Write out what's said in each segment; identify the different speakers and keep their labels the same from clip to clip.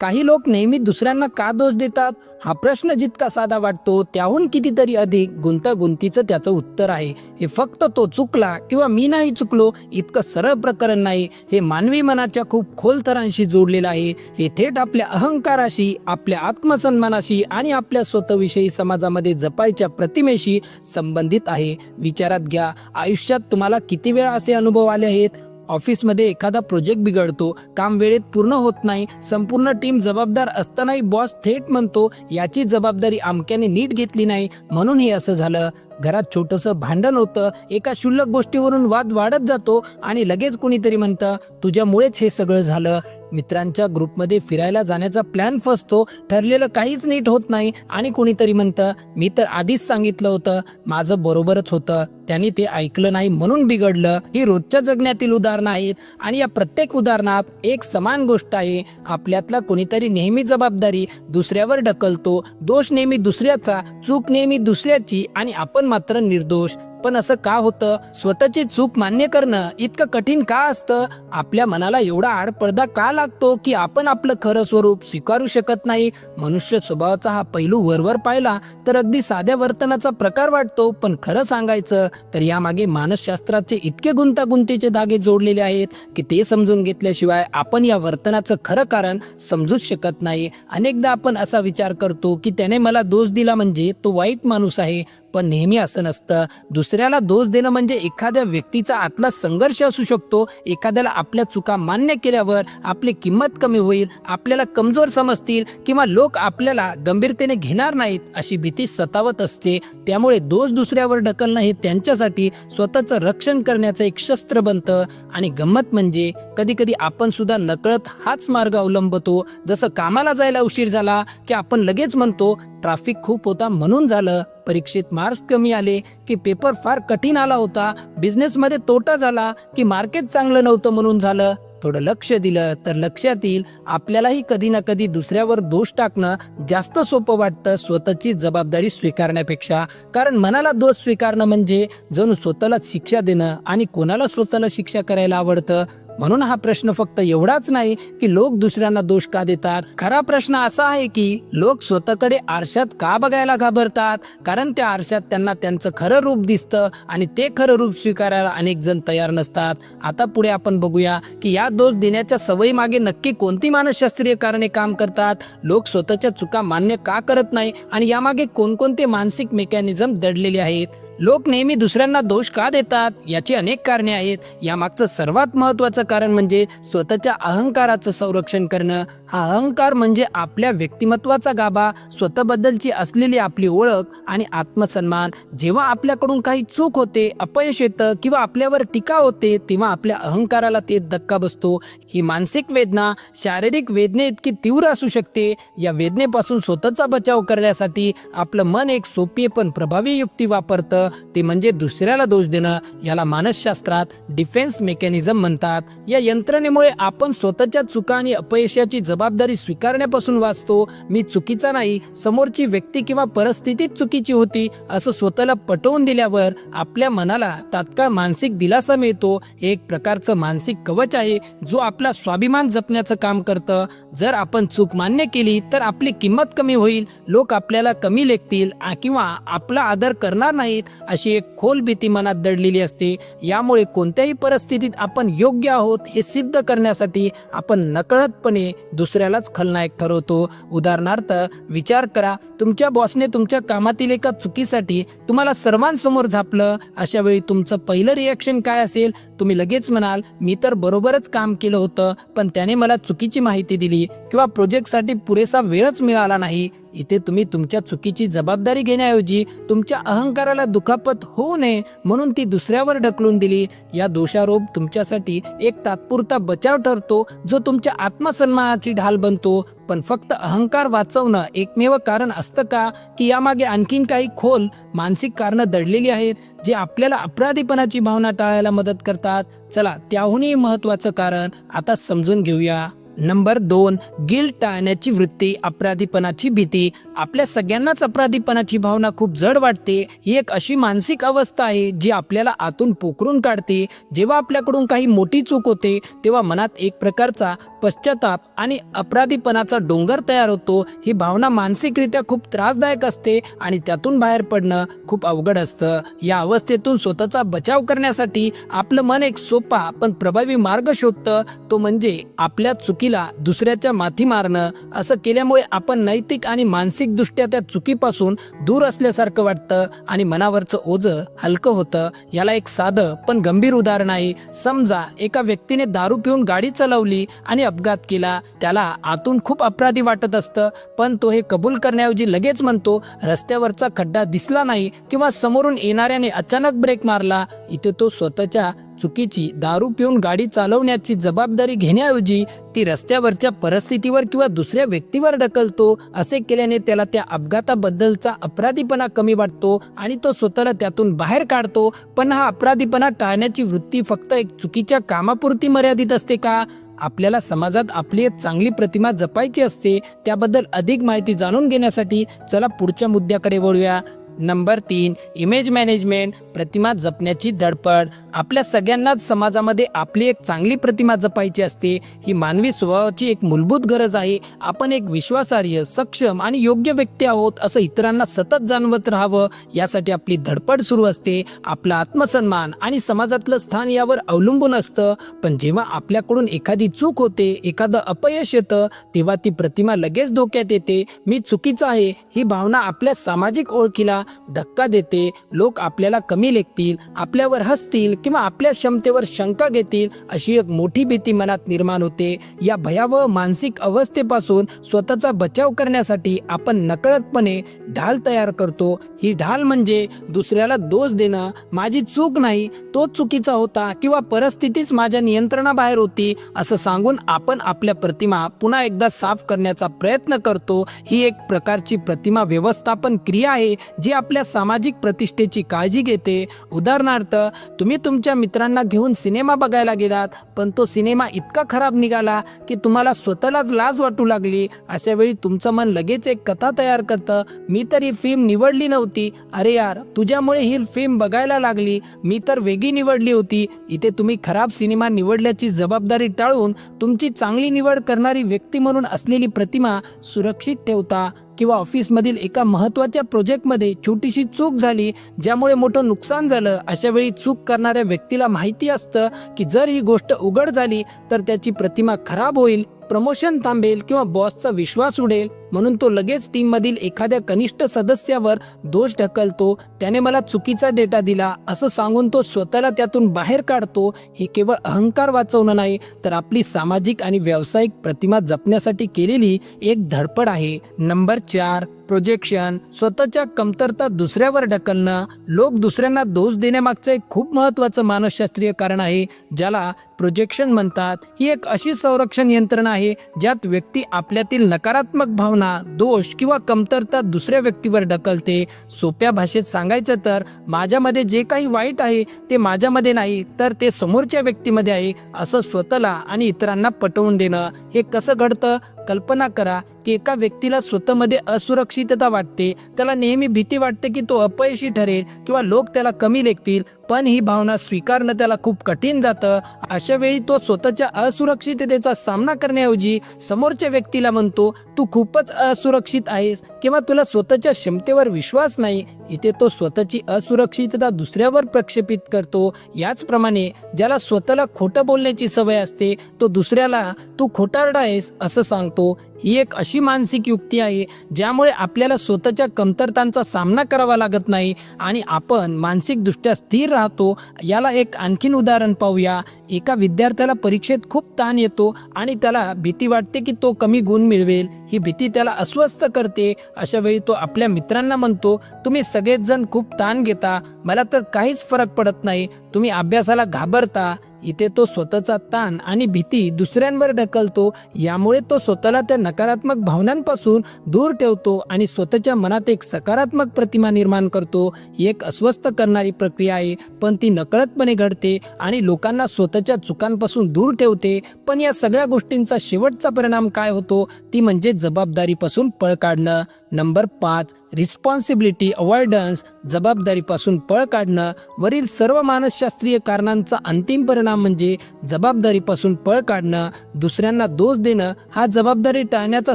Speaker 1: काही लोक नेहमी दुसऱ्यांना का दोष देतात? हा प्रश्न जितका साधा वाटतो त्याहून कितीतरी अधिक गुंतागुंतीचं त्याचं उत्तर आहे. हे फक्त तो चुकला किंवा मी नाही चुकलो इतकं सरळ प्रकरण नाही. हे मानवी मनाच्या खूप खोल थरांशी जोडलेलं आहे. हे थेट आपल्या अहंकाराशी आपल्या आत्मसन्मानाशी आणि आपल्या स्वतःविषयी समाजामध्ये जपायच्या प्रतिमेशी संबंधित आहे. विचारात घ्या आयुष्यात तुम्हाला किती वेळा असे अनुभव आले आहेत? ऑफिसमध्ये एखादा प्रोजेक्ट बिघडतो काम वेळेत पूर्ण होत नाही संपूर्ण टीम जबाबदार असतानाही बॉस थेट म्हणतो याची जबाबदारी अमक्याने नीट घेतली नाही. म्हणून हे असं झालं. घरात छोटंसं भांडण होतं एका क्षुल्लक गोष्टीवरून वाद वाढत जातो आणि लगेच कोणीतरी म्हणतं तुझ्यामुळेच हे सगळं झालं. मित्रांच्या ग्रुपमध्ये फिरायला जाण्याचा प्लॅन फसतो ठरलेलं काहीच नीट होत नाही आणि कोणीतरी म्हणतं मी तर आधीच सांगितलं होतं माझं बरोबरच होतं. त्यांनी ते ऐकलं नाही म्हणून बिघडलं. ही रोजच्या जगण्यातील उदाहरणं आहेत आणि या प्रत्येक उदाहरणात एक समान गोष्ट आहे. आपल्यातला कोणीतरी नेहमी जबाबदारी दुसऱ्यावर ढकलतो दोष नेहमी दुसऱ्याचा चूक नेहमी दुसऱ्याची आणि आपण मात्र निर्दोष. पण असं का होतं? स्वतःची चूक मान्य करणं इतकं कठीण का असतं? आपल्या मनाला एवढा आडपडदा का लागतो की आपण आपलं खरं स्वरूप स्वीकारू शकत नाही? मनुष्य स्वभावाचा हा पैलू वरवर पाहिला तर अगदी साध्या वर्तनाचा प्रकार वाटतो. पण खरं सांगायचं तर यामागे मानसशास्त्राचे इतके गुंतागुंतीचे धागे जोडलेले आहेत की ते समजून घेतल्याशिवाय आपण या वर्तनाचं खरं कारण समजूच शकत नाही. अनेकदा आपण असा विचार करतो की त्याने मला दोष दिला म्हणजे तो वाईट माणूस आहे. पण नेहमी असं नसतं. दुसऱ्याला दोष देणं म्हणजे एखाद्या व्यक्तीचा आतला संघर्ष असू शकतो. एखाद्याला आपल्या चुका मान्य केल्यावर आपली किंमत कमी होईल आपल्याला कमजोर समजतील किंवा लोक आपल्याला गंभीरतेने घेणार नाहीत अशी भीती सतावत असते. त्यामुळे दोष दुसऱ्यावर ढकलणं हे त्यांच्यासाठी स्वतःचं रक्षण करण्याचं एक शस्त्र बनतं. आणि गंमत म्हणजे कधी कधी आपण सुद्धा नकळत हाच मार्ग अवलंबतो. जसं कामाला जायला उशीर झाला की आपण लगेच म्हणतो ट्रॅफिक खूप होता म्हणून झालं. परीक्षेत मार्क्स कमी आले की पेपर फार कठीण आला होता. बिझनेसमध्ये तोटा झाला की मार्केट चांगलं नव्हतं म्हणून झालं. थोडं लक्ष दिलं तर लक्षात येईल आपल्यालाही कधी ना कधी दुसऱ्यावर दोष टाकणं जास्त सोपं वाटतं स्वतःची जबाबदारी स्वीकारण्यापेक्षा. कारण मनाला दोष स्वीकारणं म्हणजे जणू स्वतःला शिक्षा देणं आणि कोणाला स्वतःला शिक्षा करायला आवडतं? म्हणून हा प्रश्न फक्त एवढाच नाही की लोक दुसऱ्यांना दोष का देतात? खरा प्रश्न असा आहे की लोक स्वतःकडे आरशात का बघायला घाबरतात? कारण त्या आरशात त्यांना त्यांचं खरं रूप दिसतं आणि ते खरं रूप स्वीकारायला अनेक जण तयार नसतात. आता पुढे आपण बघूया की या दोष देण्याच्या सवयी मागे नक्की कोणती मानसशास्त्रीय कारणे काम करतात? लोक स्वतःच्या चुका मान्य का करत नाही? आणि यामागे कोणकोणते मानसिक मेकॅनिझम दडलेले आहेत? लोक नेहमी दुसऱ्यांना दोष का देतात? याची अनेक कारणे आहेत. यामागचं सर्वात महत्वाचं कारण म्हणजे स्वतःच्या अहंकाराचं संरक्षण करणं. हा अहंकार म्हणजे आपल्या व्यक्तिमत्वाचा गाभा स्वतःबद्दलची असलेली आपली ओळख आणि आत्मसन्मान. जेव्हा आपल्याकडून काही चूक होते अपयश येतं किंवा आपल्यावर टीका होते तेव्हा आपल्या अहंकाराला ते धक्का बसतो. ही मानसिक वेदना शारीरिक वेदने इतकी तीव्र असू शकते. या वेदनेपासून स्वतःचा बचाव करण्यासाठी आपलं मन एक सोपी पण प्रभावी युक्ती वापरतं. ते म्हणजे दुसऱ्याला दोष देणं याला मानसशास्त्रात डिफेन्स मेकॅनिझम म्हणतात. या यंत्रणेमुळे आपण स्वतःच्या चुका आणि अपयशाची जबाबदारी स्वीकारण्यापासून वाचतो. मी चुकीचा नाही समोरची व्यक्ती किंवा परिस्थितीच चुकीची होती असं स्वतःला पटवून दिल्यावर आपल्या मनाला तात्काळ मानसिक दिलासा मिळतो. हे एक प्रकारचं मानसिक कवच आहे जो आपला स्वाभिमान जपण्याचं काम करतं. जर आपण चूक मान्य केली तर आपली किंमत कमी होईल. लोक आपल्याला कमी लेखतील किंवा आपला आदर करणार नाहीत. अशी एक खोल भीती मनात दडलेली असते. यामुळे कोणत्याही परिस्थितीत आपण योग्य आहोत हे सिद्ध करण्यासाठी आपण नकळतपणे दुसऱ्यालाच खलनायक ठरवतो. उदाहरणार्थ विचार करा तुमच्या बॉसने तुमच्या कामातील एका चुकीसाठी तुम्हाला सर्वांसमोर झापलं. अशा वेळी तुमचं पहिलं रिॲक्शन काय असेल? तुम्ही लगेच म्हणाल मी तर बरोबरच काम केलं होतं पण त्याने मला चुकीची माहिती दिली किंवा प्रोजेक्टसाठी पुरेसा वेळच मिळाला नाही. इथे तुम्ही तुमच्या चुकीची जबाबदारी घेण्याऐवजी तुमच्या अहंकाराला दुखापत होऊ नये म्हणून ती दुसऱ्यावर ढकलून दिली. या दोषारोप तुमच्यासाठी एक तात्पुरता बचाव ठरतो जो तुमच्या आत्मसन्मानाची ढाल बनतो. पण फक्त अहंकार वाचवणं एकमेव कारण असतं का? की यामागे आणखीन काही खोल मानसिक कारणं दडलेली आहेत जे आपल्याला अपराधीपणाची भावना टाळायला मदत करतात? चला त्याहूनही महत्वाचं कारण आता समजून घेऊया. नंबर दोन गिल्ट टाळण्याची वृत्ती अपराधीपणाची भीती. आपल्या सगळ्यांनाच अपराधीपणाची भावना खूप जड वाटते. ही एक अशी मानसिक अवस्था आहे जी आपल्याला आतून पोखरून काढते. जेव्हा आपल्याकडून काही मोठी चूक होते तेव्हा मनात एक प्रकारचा पश्चाताप आणि अपराधीपणाचा डोंगर तयार होतो ही भावना मानसिकरित्या खूप त्रासदायक असते आणि त्यातून बाहेर पडणं खूप अवघड असतं. या अवस्थेतून स्वतःचा बचाव करण्यासाठी आपलं मन एक सोपा पण प्रभावी मार्ग शोधतं. तो म्हणजे आपल्या चुकीला दुसऱ्याच्या माथी मारणं. असं केल्यामुळे आपण नैतिक आणि मानसिकदृष्ट्या त्या चुकीपासून दूर असल्यासारखं वाटतं आणि मनावरचं ओझं हलकं होतं. याला एक साधं पण गंभीर उदाहरण आहे. समजा एका व्यक्तीने दारू पिऊन गाडी चालवली आणि अपघात केला त्याला आतून खूप अपराधी वाटत असतं पण तो हे कबूल करण्याऐवजी लगेच म्हणतो रस्त्यावरचा खड्डा दिसला नाही किंवा समोरून येणाऱ्याने अचानक ब्रेक मारला इथे तो स्वतःच्या चुकीची दारू पिऊन गाडी चालवण्याची जबाबदारी घेण्याऐवजी ती रस्त्यावरच्या परिस्थितीवर किंवा दुसऱ्या व्यक्तीवर ढकलतो असे केल्याने त्याला त्या अपघाताबद्दलचा अपराधीपणा कमी वाटतो आणि तो स्वतःला त्यातून बाहेर काढतो. पण हा अपराधीपणा टाळण्याची वृत्ती फक्त एक चुकीच्या कामापुरती मर्यादित असते का? आपल्याला समाजात आपली एक चांगली प्रतिमा जपायची असते त्याबद्दल अधिक माहिती जाणून घेण्यासाठी चला पुढच्या मुद्द्याकडे वळूया. नंबर तीन इमेज मॅनेजमेंट प्रतिमा जपण्याची धडपड आपल्या सगळ्यांनाच समाजामध्ये आपली एक चांगली प्रतिमा जपायची असते ही मानवी स्वभावाची एक मूलभूत गरज आहे. आपण एक विश्वासार्ह सक्षम आणि योग्य व्यक्ती आहोत असं इतरांना सतत जाणवत राहावं यासाठी आपली धडपड सुरू असते. आपला आत्मसन्मान आणि समाजातलं स्थान यावर अवलंबून असतं. पण जेव्हा आपल्याकडून एखादी चूक होते एखादं अपयश येतं तेव्हा ती प्रतिमा लगेच धोक्यात येते. मी चुकीचं आहे ही भावना आपल्या सामाजिक ओळखीला धक्का देते. लोक आपल्याला कमी लेखतील आपल्यावर हसतील किंवा आपल्या क्षमतेवर शंका घेतील अशी एक मोठी भीती मनात निर्माण होते. या भयावह मानसिक अवस्थेपासून स्वतःचा बचाव करण्यासाठी आपण नकळतपणे ढाल तयार करतो. ही ढाल म्हणजे दुसऱ्याला दोष देणं माझी चूक नाही तो चुकीचा होता किंवा परिस्थितीच माझ्या नियंत्रणाबाहेर होती असं सांगून आपण आपल्या प्रतिमा पुन्हा एकदा साफ करण्याचा प्रयत्न करतो. ही एक प्रकारची प्रतिमा व्यवस्थापन क्रिया आहे जी आपल्या सामाजिक प्रतिष्ठेची काळजी घेते. उदाहरणार्थ तुम्ही तुमच्या मित्रांना घेऊन सिनेमा बघायला गेलात पण तो सिनेमा इतका खराब निघाला की तुम्हाला स्वतःलाच लाज वाटू लागली. अशा वेळी तुमचं मन लगेच एक कथा तयार करतं. मी तर ही फिल्म निवडली नव्हती. अरे यार तुझ्यामुळे ही फिल्म बघायला लागली. मी तर वेगळी निवडली होती. इथे तुम्ही खराब सिनेमा निवडल्याची जबाबदारी टाळून तुमची चांगली निवड करणारी व्यक्ती म्हणून असलेली प्रतिमा सुरक्षित ठेवता. किंवा ऑफिसमधील एका महत्त्वाच्या प्रोजेक्टमध्ये छोटीशी चूक झाली ज्यामुळे मोठं नुकसान झालं अशा वेळी चूक करणाऱ्या व्यक्तीला माहिती असतं की जर ही गोष्ट उघड झाली तर त्याची प्रतिमा खराब होईल प्रमोशन थांबेल किंवा बॉसचा विश्वास उडेल. म्हणून तो लगेच टीममधील एखाद्या कनिष्ठ सदस्यावर दोष ढकलतो. त्याने मला चुकीचा डेटा दिला. असं सांगून तो स्वतःला त्यातून बाहेर काढतो. हे केवळ अहंकार वाचवणं नाही तर आपली सामाजिक आणि व्यावसायिक प्रतिमा जपण्यासाठी केलेली एक धडपड आहे. नंबर चार प्रोजेक्शन स्वतःच्या कमतरता दुसऱ्यावर ढकलणं. लोक दुसऱ्यांना दोष देण्यामागचं एक खूप महत्त्वाचं मानसशास्त्रीय कारण आहे ज्याला प्रोजेक्शन म्हणतात. ही एक अशी संरक्षण यंत्रणा आहे ज्यात व्यक्ती आपल्यातील नकारात्मक भावना दोष किंवा कमतरता दुसऱ्या व्यक्तीवर ढकलते. सोप्या भाषेत सांगायचं तर माझ्यामध्ये जे काही वाईट आहे ते माझ्यामध्ये नाही तर ते समोरच्या व्यक्तीमध्ये आहे असं स्वतःला आणि इतरांना पटवून देणं. हे कसं घडतं? कल्पना करा की एका व्यक्तीला स्वतःमध्ये असुरक्षितता वाटते. त्याला नेहमी भीती वाटते की तो अपयशी ठरेल किंवा लोक त्याला कमी लेखतील पण ही भावना स्वीकारणं त्याला खूप कठीण जातं. अशा वेळी तो स्वतःच्या असुरक्षिततेचा सामना करण्याऐवजी समोरच्या व्यक्तीला म्हणतो तू खूपच असुरक्षित आहेस किंवा तुला स्वतःच्या क्षमतेवर विश्वास नाही इथे तो स्वतःची असुरक्षितता दुसऱ्यावर प्रक्षेपित करतो. याचप्रमाणे ज्याला स्वतःला खोटं बोलण्याची सवय असते तो दुसऱ्याला तू खोटारडा आहेस असं सांगतो. ही एक अशी मानसिक युक्ती आहे ज्यामुळे आपल्याला स्वतःच्या कमतरतांचा सामना करावा लागत नाही आणि आपण मानसिकदृष्ट्या स्थिर राहतो. याला एक आणखीन उदाहरण पाहूया. एका विद्यार्थ्याला परीक्षेत खूप ताण येतो आणि त्याला भीती वाटते की तो कमी गुण मिळवेल. ही भीती त्याला अस्वस्थ करते. अशा वेळी तो आपल्या मित्रांना म्हणतो तुम्ही सगळेच जण खूप ताण घेता. मला तर काहीच फरक पडत नाही. तुम्ही अभ्यासाला घाबरता. इथे तो स्वतःचा ताण आणि भीती दुसऱ्यांवर ढकलतो यामुळे तो स्वतःला त्या नकारात्मक भावनांपासून दूर ठेवतो आणि स्वतःच्या मनात एक सकारात्मक प्रतिमा निर्माण करतो. ही एक अस्वस्थ करणारी प्रक्रिया आहे पण ती नकळतपणे घडते आणि लोकांना स्वतःच्या चुकांपासून दूर ठेवते. पण या सगळ्या गोष्टींचा शेवटचा परिणाम काय होतो? ती म्हणजे जबाबदारीपासून पळ काढणं. नंबर पाच रिस्पॉन्सिबिलिटी अवॉइडन्स जबाबदारीपासून पळ काढणं. वरील सर्व मानसशास्त्रीय कारणांचा अंतिम परिणाम म्हणजे जबाबदारीपासून पळ काढणं. दुसऱ्यांना दोष देणं हा जबाबदारी टाळण्याचा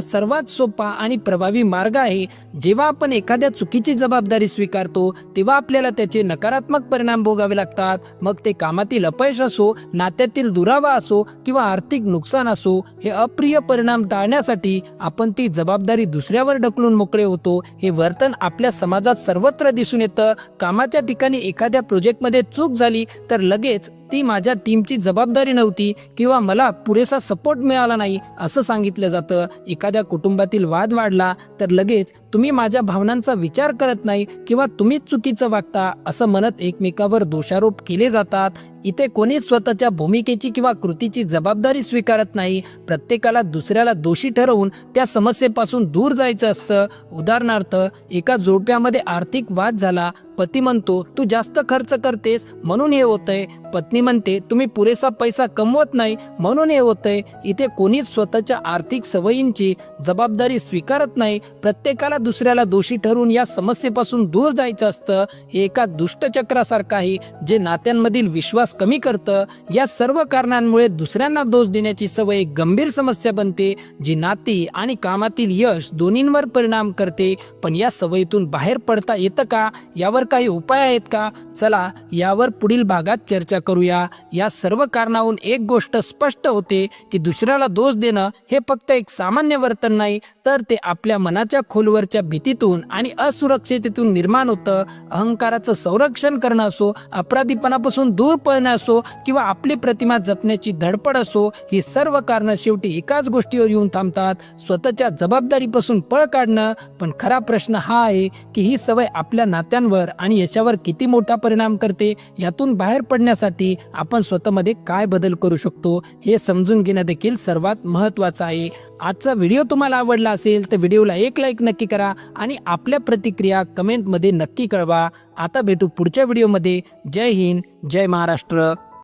Speaker 1: सर्वात सोपा आणि प्रभावी मार्ग आहे. जेव्हा आपण एखाद्या चुकीची जबाबदारी स्वीकारतो तेव्हा आपल्याला त्याचे नकारात्मक परिणाम भोगावे लागतात. मग ते कामातील अपयश असो नात्यातील दुरावा असो किंवा आर्थिक नुकसान असो हे अप्रिय परिणाम टाळण्यासाठी आपण ती जबाबदारी दुसऱ्यावर ढकलून मोकळे होतो. हे वर्तन आपल्या समाजात सर्वत्र दिसून येतं. कामाच्या ठिकाणी एखाद्या प्रोजेक्टमध्ये चूक झाली तर लगेच ती माझ्या टीमची जबाबदारी नव्हती किंवा मला पुरेसा सपोर्ट मिळाला नाही असं सांगितलं जातं. एखाद्या कुटुंबातील वाद वाढला तर लगेच तुम्ही माझ्या भावनांचा विचार करत नाही किंवा तुम्हीच चुकीचं वागता असं म्हणत एकमेकावर दोषारोप केले जातात. इथे कोणीच स्वतःच्या भूमिकेची किंवा कृतीची जबाबदारी स्वीकारत नाही. प्रत्येकाला दुसऱ्याला दोषी ठरवून त्या समस्येपासून दूर जायचं असतं. उदाहरणार्थ एका जोडप्यामध्ये आर्थिक वाद झाला पती म्हणतो तू जास्त खर्च करतेस म्हणून हे होतंय. पत्नी म्हणते तुम्ही पुरेसा पैसा कमवत नाही म्हणून हे होतंय. इथे कोणीच स्वतःच्या आर्थिक सवयींची जबाबदारी स्वीकारत नाही. प्रत्येकाला दुसऱ्याला दोषी ठरवून या समस्येपासून दूर जायचं असतं हे एका दुष्टचक्रासारखं आहे जे नात्यांमधील विश्वास कमी करतं. या सर्व कारणांमुळे दुसऱ्यांना दोष देण्याची सवय एक गंभीर समस्या बनते जी नाती आणि कामातील यश दोन्हींवर परिणाम करते. पण या सवयीतून बाहेर पडता येतं का? यावर काही उपाय आहेत का? चला यावर पुढील भागात चर्चा करूया. या सर्व कारणाहून एक गोष्ट स्पष्ट होते की दुसऱ्याला दोष देणं हे फक्त एक सामान्य वर्तन नाही तर ते आपल्या मनाच्या खोलवरच्या भीतीतून आणि असुरक्षितेतून निर्माण होतं. अहंकाराचं संरक्षण करणं असो अपराधीपणापासून दूर पळणं असो किंवा आपली प्रतिमा जपण्याची धडपड असो ही सर्व कारणं शेवटी एकाच गोष्टीवर येऊन थांबतात. स्वतःच्या जबाबदारीपासून पळ काढणं पण खरा प्रश्न हा आहे की ही सवय आपल्या नात्यांवर आणि याच्यावर किती मोठा परिणाम करते यातून बाहेर पडण्यासाठी आपण स्वतःमध्ये काय बदल करू शकतो हे समजून घेणं देखील सर्वात महत्त्वाचं आहे. आजचा व्हिडिओ तुम्हाला आवडला असेल तर व्हिडिओला एक लाईक नक्की करा आणि आपल्या प्रतिक्रिया कमेंटमध्ये नक्की कळवा. आता भेटू पुढच्या व्हिडिओमध्ये जय हिंद जय महाराष्ट्र.